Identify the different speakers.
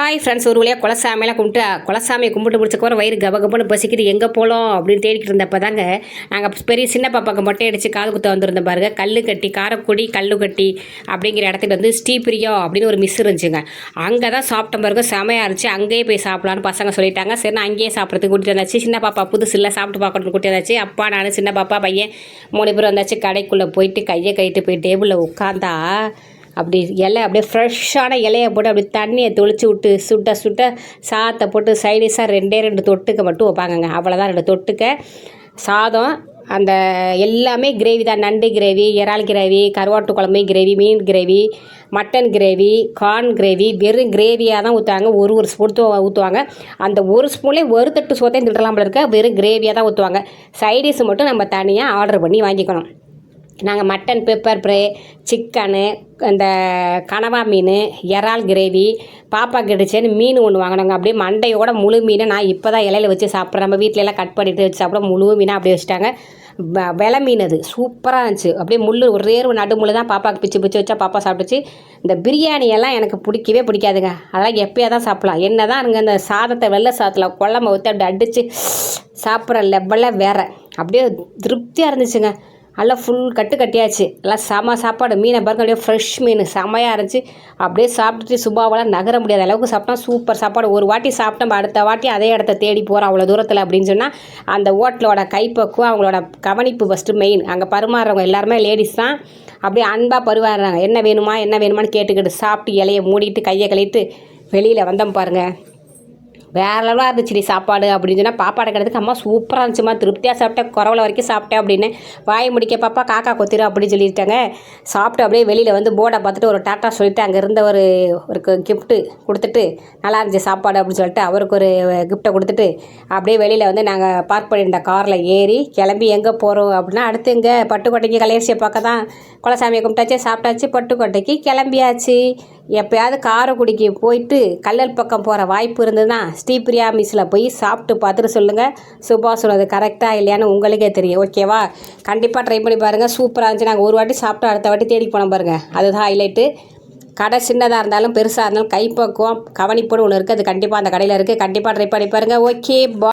Speaker 1: Hi friends ஒரு வழியாக குலசாமியெல்லாம் கும்பிட்டு குலசாமியை கும்பிட்டு முடிச்சக்கப்புறம் வயிறு கபகபன்னு பசிக்குது. எங்கே போகலாம் அப்படின்னு தேடிக்கிட்டு இருந்தப்போ தாங்க நாங்கள் பெரிய சின்ன பாப்பாக்கு மொட்டை அடித்து காது குத்த வந்திருந்தோம் பாருங்க. கல்லு கட்டி காரக்குடி கல்லு கட்டி அப்படிங்கிற இடத்துல வந்து ஸ்ரீபிரியா அப்படின்னு ஒரு மிஸ் இருந்துச்சுங்க. அங்கே தான் சாப்பிட்ட பிறகு செமையாக இருந்துச்சு. அங்கேயே போய் சாப்பிட்லான்னு பசங்க சொல்லிட்டாங்க. சரி நான் அங்கேயே சாப்பிட்றதுக்கு கூட்டிட்டு வந்தாச்சு. சின்ன பாப்பா புதுசில் இல்லை சாப்பிட்டு பார்க்கணும்னு கூட்டி வந்தாச்சு. அப்பா நான் சின்ன பாப்பா பையன் மூணு பேர் வந்தாச்சு. கடைக்குள்ளே போயிட்டு கையை கைட்டு போய் டேபிளில் உட்காந்தா அப்படி இலை அப்படியே ஃப்ரெஷ்ஷான இலையை போட்டு அப்படி தண்ணியை தொளிச்சு விட்டு சுட்ட சுட்ட சாத்தை போட்டு சைடிஷாக ரெண்டே ரெண்டு தொட்டுக்க மட்டும் வைப்பாங்கங்க. அவ்வளோதான் ரெண்டு தொட்டுக்க. சாதம் அந்த எல்லாமே கிரேவி தான். நண்டு கிரேவி இறால் கிரேவி கருவாட்டு குழம்பு கிரேவி மீன் gravy mutton gravy corn gravy வெறும் கிரேவியாக தான் ஊற்றுவாங்க ஒரு ஒரு ஸ்பூன் ஊற்றுவாங்க அந்த ஒரு ஸ்பூன்லேயே ஒரு தட்டு சோத்தையும் திட்டலாம் இருக்க. வெறும் கிரேவியாக தான் ஊற்றுவாங்க சைடிஷ் மட்டும் நம்ம தனியாக ஆர்டர் பண்ணி வாங்கிக்கணும். நாங்கள் மட்டன் பெப்பர் ஃப்ரை சிக்கனு இந்த கனவா மீன் இறால் கிரேவி பாப்பா கிடச்சேன்னு மீன் ஒன்று வாங்கினாங்க. அப்படியே மண்டையோட முழு மீனை நான் இப்போ தான் இலையில வச்சு சாப்பிட்றேன். நம்ம வீட்டில எல்லாம் கட் பண்ணிட்டு வச்சு சாப்பிட முழு மீனாக அப்படியே வச்சுட்டாங்க. வ- விலை மீன் அது. சூப்பராக இருந்துச்சு. அப்படியே முள் ஒரே ஒரு நடுமுள்ள தான் பாப்பாவுக்கு பிச்சு பிச்சு வச்சா பாப்பா சாப்பிட்டுச்சு. இந்த பிரியாணி எல்லாம் எனக்கு பிடிக்கவே பிடிக்காதுங்க. அதெல்லாம் எப்போயா தான் சாப்பிடலாம். என்ன தான் இருங்க இந்த சாதத்தை வெள்ளை சாதத்தில் குழம்பு ஊற்றி அப்படி அடித்து சாப்பிட்ற லெவலில் வேற. அப்படியே திருப்தியாக இருந்துச்சுங்க. நல்லா ஃபுல் கட்டு கட்டியாச்சு. எல்லாம் செம சாப்பாடு. மீனை பாருங்க அப்படியே ஃப்ரெஷ் மீன். செமையாக இருந்துச்சு. அப்படியே சாப்பிட்டுட்டு சுபாவெல்லாம் நகர முடியாத அளவுக்கு சாப்பிட்டோம். சூப்பர் சாப்பாடு. ஒரு வாட்டி சாப்பிட்டோம். அடுத்த வாட்டி அதே இடத்த தேடி போகிறோம் அவ்வளோ தூரத்தில் அப்படின்னு சொன்னால் அந்த ஹோட்டலோட கைப்பக்குவம் அவங்களோட கவனிப்பு ஃபஸ்ட்டு மெயின் அங்கே பரிமாறுறவங்க எல்லாருமே லேடிஸ் தான். அப்படியே அன்பாக பருவாடுறாங்க என்ன வேணுமா என்ன வேணுமான்னு கேட்டுக்கிட்டு சாப்பிட்டு இலையை மூடிட்டு கையை கழிட்டு வெளியில் வந்தோம் பாருங்கள் வேற லெவலாக இருந்துச்சுடி சாப்பாடு அப்படின்னு சொன்னால் பாப்பாடை கிடத்துக்கு அம்மா சூப்பராக இருந்துச்சுமா திருப்தியாக சாப்பிட்டேன் குறவல வரைக்கும் சாப்பிட்டேன் அப்படின்னு. வாய் முடிக்க பாப்பா காக்கா கொத்திரு அப்படின்னு சொல்லிட்டாங்க சாப்பிட்டு அப்படியே வெளியில் வந்து போர்டை பார்த்துட்டு ஒரு டாட்டா சொல்லிட்டு அங்கே இருந்த ஒரு ஒரு கிஃப்ட்டு கொடுத்துட்டு நல்லா இருந்துச்சு சாப்பாடு அப்படின்னு சொல்லிட்டு அவருக்கு ஒரு கிஃப்ட்டை கொடுத்துட்டு அப்படியே வெளியில் வந்து நாங்கள் பார்க் பண்ணியிருந்த காரில் ஏறி கிளம்பி எங்கே போகிறோம் அப்படின்னா அடுத்து இங்கே பட்டுக்கோட்டைக்கு கலையரசியை பார்க்க தான் குலசாமியை கும்பிட்டாச்சு சாப்பிட்டாச்சு பட்டுக்கோட்டைக்கு கிளம்பியாச்சு. எப்பயாவது காரைக்குடிக்கு போயிட்டு கல்லல் பக்கம் போகிற வாய்ப்பு இருந்ததுன்னா ஸ்ரீபிரியா மிஸ்ஸில் போய் சாப்பிட்டு பார்த்துட்டு சொல்லுங்கள் சுபா சொன்னது கரெக்டாக இல்லையான்னு உங்களுக்கே தெரியும். ஓகேவா கண்டிப்பாக ட்ரை பண்ணி பாருங்கள் சூப்பராக இருந்துச்சு. நாங்கள் ஒரு வாட்டி சாப்பிட்டு அடுத்த வாட்டி தேடி போனோம் பாருங்கள் அதுதான் ஹைலைட்டு கடை சின்னதாக இருந்தாலும் பெருசாக இருந்தாலும் கைப்பக்குவம் கவனிப்புன்னு ஒன்று இருக்குது. அது கண்டிப்பாக அந்த கடையில் இருக்குது கண்டிப்பாக ட்ரை பண்ணி பாருங்கள் ஓகே பா